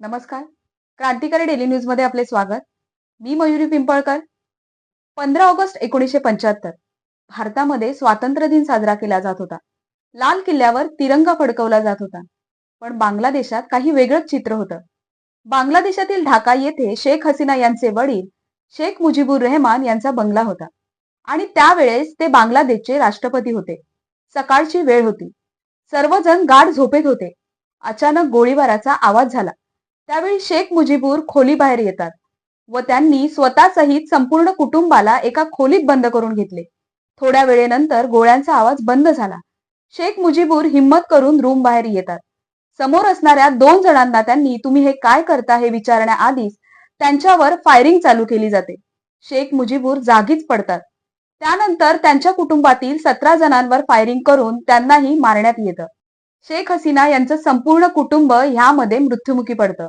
नमस्कार. क्रांतिकारी डेली न्यूजमध्ये आपले स्वागत. मी मयुरी पिंपळकर. पंधरा ऑगस्ट एकोणीसशे पंच्याहत्तर. भारतामध्ये स्वातंत्र्य दिन साजरा केला जात होता. लाल किल्ल्यावर तिरंगा फडकवला जात होता. पण बांगलादेशात काही वेगळंच चित्र होतं. बांगलादेशातील ढाका येथे शेख हसीना यांचे वडील शेख मुजीबुर रेहमान यांचा बंगला होता. आणि त्यावेळेस ते बांगलादेशचे राष्ट्रपती होते. सकाळची वेळ होती. सर्वजण गाढ झोपेत होते. अचानक गोळीबाराचा आवाज झाला. त्यावेळी शेख मुजीबूर खोलीबाहेर येतात व त्यांनी स्वतः सहित संपूर्ण कुटुंबाला एका खोलीत बंद करून घेतले. थोड्या वेळेनंतर गोळ्यांचा आवाज बंद झाला. शेख मुजीबूर हिंमत करून रूम बाहेर येतात. समोर असणाऱ्या दोन जणांना त्यांनी तुम्ही हे काय करता हे विचारण्याआधीच त्यांच्यावर फायरिंग चालू केली जाते. शेख मुजीबूर जागीच पडतात. त्यानंतर त्यांच्या कुटुंबातील सतरा जणांवर फायरिंग करून त्यांनाही मारण्यात येतं. शेख हसीना यांचं संपूर्ण कुटुंब ह्यामध्ये मृत्युमुखी पडतं.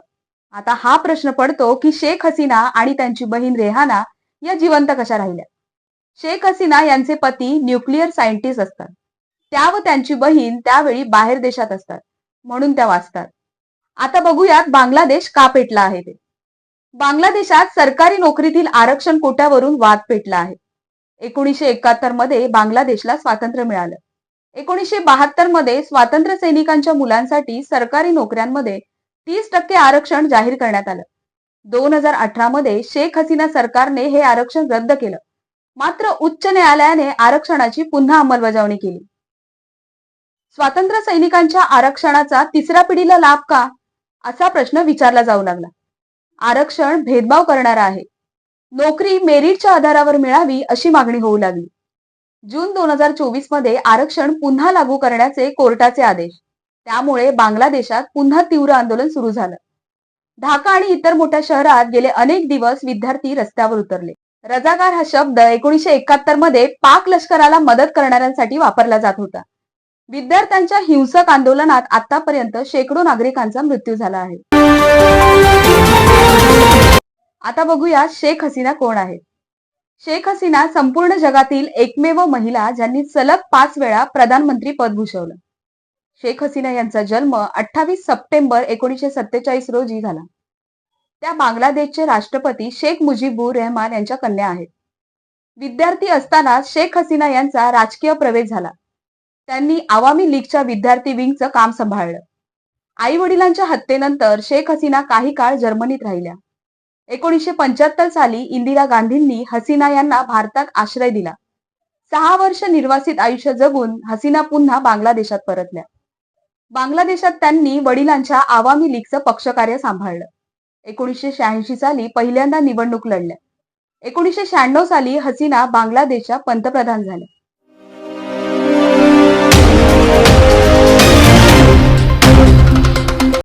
आता हा प्रश्न पडतो की शेख हसीना आणि त्यांची बहीण रेहाना या जिवंत कशा राहिल्या? शेख हसीना यांचे पती न्यूक्लिअर सायंटिस्ट असतात. त्या व त्यांची बहीण त्यावेळी बाहेर देशात असतात. म्हणून त्या वाचतात. आता बघूयात बांगलादेश का पेटला आहे ते. बांगलादेशात सरकारी नोकरीतील आरक्षण कोट्यावरून वाद पेटला आहे. एकोणीसशे एकाहत्तरमध्ये बांगलादेशला स्वातंत्र्य मिळालं. एकोणीसशे बहात्तरमध्ये स्वातंत्र्य सैनिकांच्या मुलांसाठी सरकारी नोकऱ्यांमध्ये तीस टक्के आरक्षण जाहीर करण्यात आलं. दोन हजार अठरा मध्ये शेख हसीना सरकारने हे आरक्षण रद्द केलं. मात्र उच्च न्यायालयाने आरक्षणाची पुन्हा अंमलबजावणी केली. स्वातंत्र्य सैनिकांच्या आरक्षणाचा तिसऱ्या पिढीला लाभ का? असा प्रश्न विचारला जाऊ लागला. आरक्षण भेदभाव करणारा आहे. नोकरी मेरिटच्या आधारावर मिळावी अशी मागणी होऊ लागली. जून दोन हजार चोवीसमध्ये आरक्षण पुन्हा लागू करण्याचे कोर्टाचे आदेश. त्यामुळे बांगलादेशात पुन्हा तीव्र आंदोलन सुरू झालं. ढाका आणि इतर मोठ्या शहरात गेले अनेक दिवस विद्यार्थी रस्त्यावर उतरले. रजागार हा शब्द एकोणीशे एकाहत्तरमध्ये पाक लष्कराला मदत करणाऱ्यांसाठी वापरला जात होता. विद्यार्थ्यांच्या हिंसक आंदोलनात आतापर्यंत शेकडो नागरिकांचा मृत्यू झाला आहे. आता बघूया शेख हसीना कोण आहेत. शेख हसीना संपूर्ण जगातील एकमेव महिला ज्यांनी सलग पाच वेळा प्रधानमंत्री पद भूषवलं. शेख हसीना यांचा जन्म अठ्ठावीस सप्टेंबर एकोणीसशे सत्तेचाळीस रोजी झाला. त्या बांगलादेशचे राष्ट्रपती शेख मुजीबुर रेहमान यांच्या कन्या आहेत. विद्यार्थी असताना शेख हसीना यांचा राजकीय प्रवेश झाला. त्यांनी आवामी लीगच्या विद्यार्थी विंगचं काम सांभाळलं. आई वडिलांच्या हत्येनंतर शेख हसीना काही काळ जर्मनीत राहिल्या. एकोणीसशे पंच्याहत्तर साली इंदिरा गांधींनी हसीना यांना भारतात आश्रय दिला. सहा वर्ष निर्वासित आयुष्य जगून हसीना पुन्हा बांगलादेशात परतल्या. बांगलादेशात त्यांनी वडिलांच्या आवामी लीगचं पक्षकार्य सांभाळलं. एकोणीसशे शहाऐंशी साली पहिल्यांदा निवडणूक लढल्या. एकोणीसशे शहाण्णव साली हसीना बांगलादेशच्या पंतप्रधान झाल्या.